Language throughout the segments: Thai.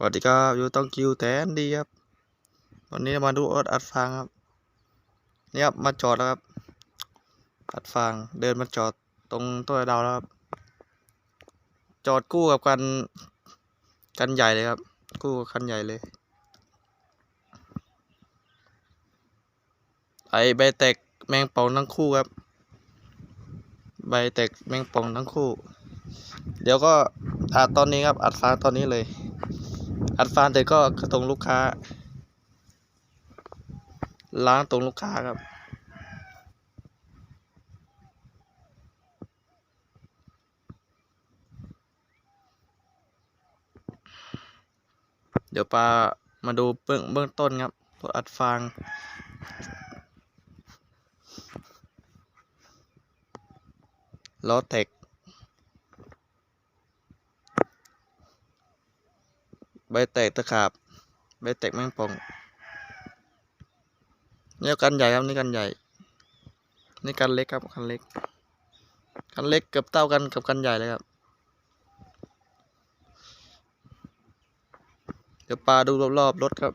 สวัสดีครับอยู่ต้องคิวแทนดีครับ วันนี้มาดูรถอัดฟางครับนี่ครับมาจอดแล้วครับ อัดฟางเดินมาจอดตรงต้นดาวแล้วครับ จอดคู่กับกันกันใหญ่เลยครับ คู่กับคันใหญ่เลย ไอใบแตกแมงป่องทั้งคู่ครับ ใบแตกแมงป่องทั้งคู่ เดี๋ยวก็อัดตอนนี้ครับ อัดฟางตอนนี้เลย อัดฟานเสร็จก็ตรงลูกค้า ล้างตรงลูกค้าครับ เดี๋ยวปามาดูเบื้องเบื้องต้นครับตัวอัดฟางล้อแตกใบ แตกตะขาบ ใบแตกแมงป่องนี่กันใหญ่ครับนี่กันใหญ่ นี่กันเล็กครับกันเล็ก กันเล็กเกือบเท่ากันกับกันใหญ่เลยครับ เดี๋ยวปลาดูรอบๆรถครับ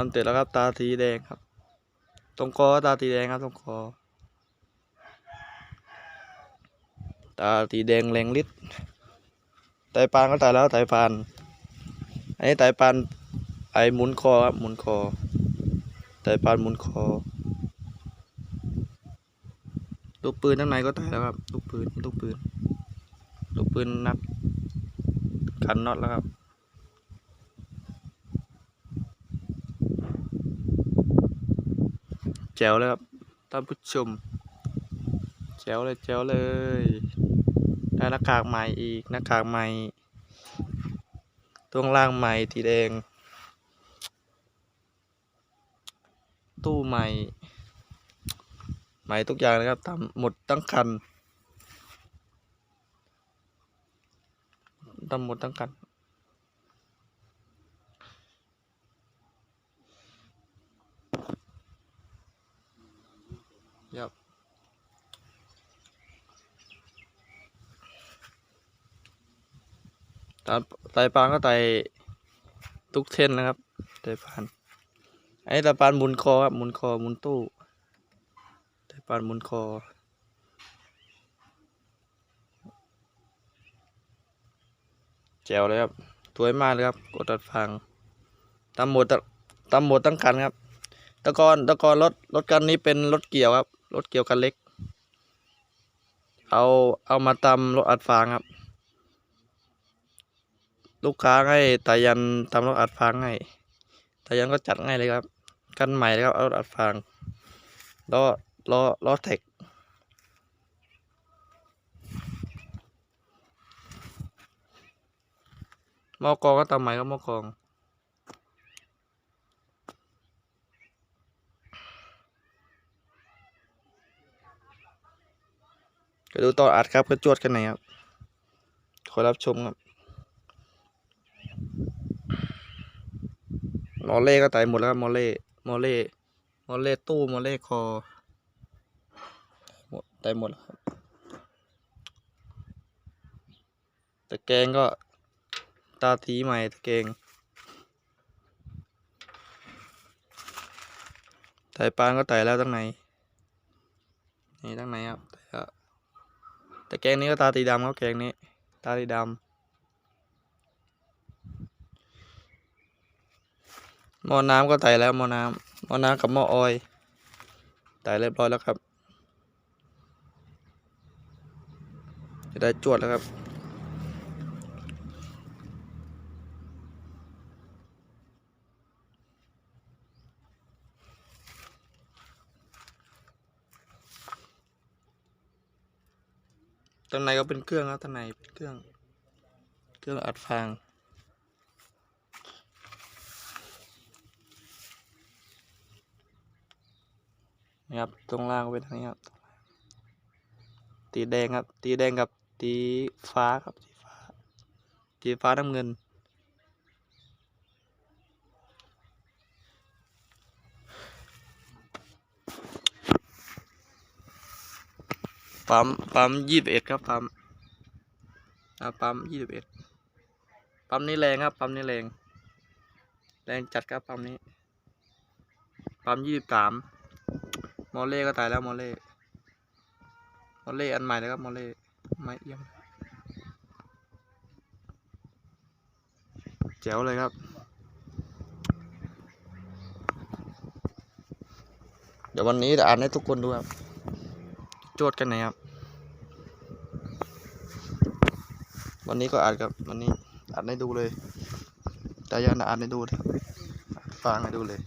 ทำเสร็จแล้วครับตาสีแดงครับ ตรงคอตาสีแดงครับตรงคอตาสีแดงแรงฤทธิ์ไตปานก็ตายแล้วไตปานอันนี้ไตปานไอหมุนคอครับหมุนคอไตปานหมุนคอลูกปืนข้างในก็ตายแล้วครับลูกปืนลูกปืนลูกปืนนัดกันน็อตแล้วครับ แจ๋วเลยครับท่านผู้ชม แจ๋วเลยแจ๋วเลย ได้หน้ากากใหม่อีกหน้ากากใหม่ตัวล่างใหม่สีแดง ตู้ใหม่ ใหม่ทุกอย่างเลยครับทำหมดทั้งคันทำหมดทั้งคัน ครับ ตาไตปานก็ไตทุกเส้นนะครับไตปานไอ้ไตปานหมุนคอครับหมุนคอหมุนตู้ไตปานหมุนคอแจวเลยครับสวยมากเลยครับกดตัดฟังตามหมดตามหมดตั้งคันครับ ตะกอนตะกอนรถรถคันนี้เป็นรถเกี่ยวครับรถเกี่ยวคันเล็ก เอาเอามาตำรถอัดฟางครับ ลูกค้าให้ตายันทำรถอัดฟางให้ตายันก็จัดง่ายเลยครับ กันใหม่เลยครับเอารถอัดฟางล้อล้อล้อแท็กหมอกองก็ตามใหม่ก็หมอกองก็ดูตอนอัดครับก็จวดกันไหนครับ ขอรับชมครับ มอเล่ก็ตายหมดแล้วครับมอเล่มอเล่มอเล่ตู้มอเล่คอหมดตายหมดแล้วครับตะแกงก็ตาทีใหม่ตะแกงไต่ปานก็ไตแล้วตั้งไหนนี่ตั้งไหนครับแต่แกงนี้ก็ตาตีดำครับแกงนี้ ตาตีดำ หม้อน้ำก็ไต่แล้วหม้อน้ำหม้อน้ำกับหม้อออยไต่เรียบร้อยแล้วครับ จะได้จวดแล้วครับตรงในก็เป็นเครื่องครับตรงในเป็นเครื่อง เครื่องอัดฟาง นะครับตรงล่างเป็นทางนี้ครับตีแดงครับ ตีแดงกับสีฟ้าครับสีฟ้าสีฟ้าน้ำเงิน ปั๊มปั๊มยี่สิบเอ็ดครับปั๊มอ่าปั๊มยี่สิบเอ็ดปั๊มนี้แรงครับ ปั๊มนี้แรง แรงจัดครับปั๊มนี้ ปั๊มยี่สิบสาม อลเล่ก็ตายแล้วมอลเล่มอลเล่อันใหม่นะครับมอลเล่ไม่เอี่ยมแจ๋วเลยครับ เดี๋ยววันนี้จะอ่านให้ทุกคนดูครับ โจทย์กันไหนครับ วันนี้ก็อ่านครับวันนี้อ่านให้ดูเลยแต่ยันอ่านให้ดูเลยฟังให้ดูเลย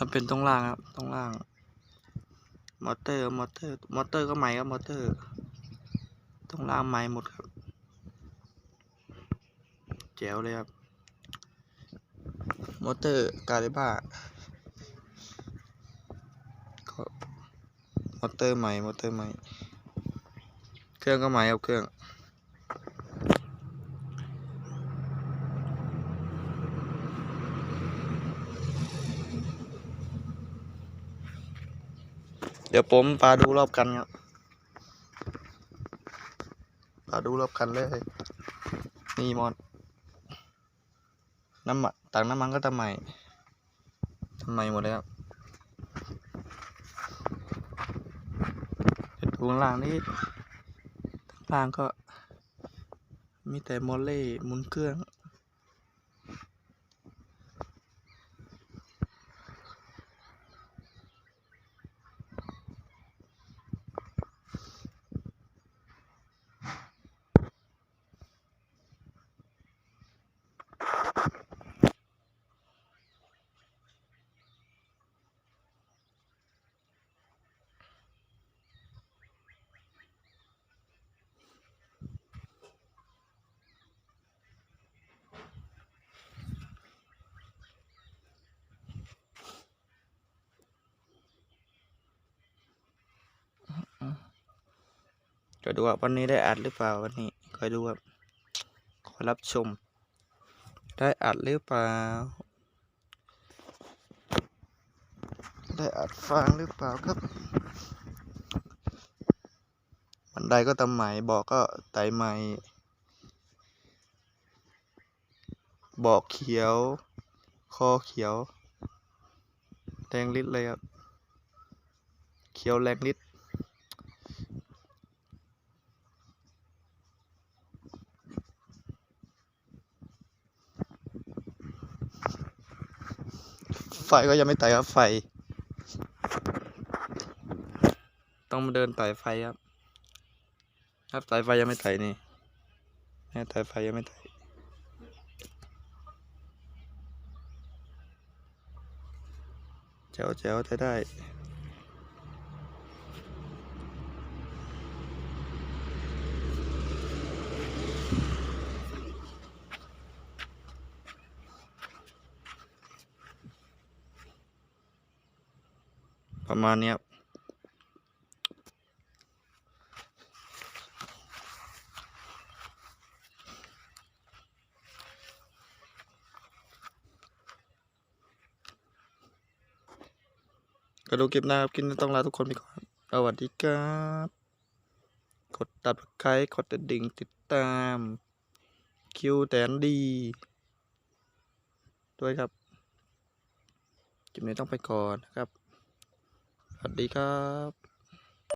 ถ้าเป็นตรงล่างครับตรงล่าง มอเตอร์ มอเตอร์ มอเตอร์ก็ใหม่ครับ มอเตอร์ตรงล่างใหม่หมดครับ แจ๋วเลยครับ มอเตอร์กาลิบ้าก็มอเตอร์ใหม่ มอเตอร์ใหม่ เครื่องก็ใหม่ครับเครื่อง ดี๋ยวผมพาดูรอบกันครับพาดูรอบกันเลย นี่มอน น้ำมันต่างน้ำมันก็ทำใหม่ทำใหม่หมดเลยครับเดี๋ยวดูข้างล่างนี่ข้งล่างก็มีแต่มอลเล่หมุนเครื่อง ก็ดูว่าวันนี้ได้อัดหรือเปล่าวันนี้คอยดูครับคอรับชม ได้อัดหรือเปล่า ได้อัดฟังหรือเปล่าครับบันไดก็ทำใหม่บอกก็ไต่ใหม่บอกเขียว คอเขียว แรงลิตรเลยครับ เขียวแรงลิ ไฟก็ยังไม่ไต่ครับไฟ ต้องมาเดินไต่ไฟครับ ครับไต่ไฟยังไม่ไต่นี่แม่ไต่ไฟยังไม่ไต่แจ๋วแจ๋วจะได้ ประมาณนี้ครับก็ดูคลิปหน้าครับคลิปนี้ต้องลาทุกคนไปก่อนสวัสดีครับ กดตับไครกดกระดิ่งติดตาม คิวแตนดี ด้วยครับคลิปนี้ต้องไปก่อนนะครับ สวัสดีครับ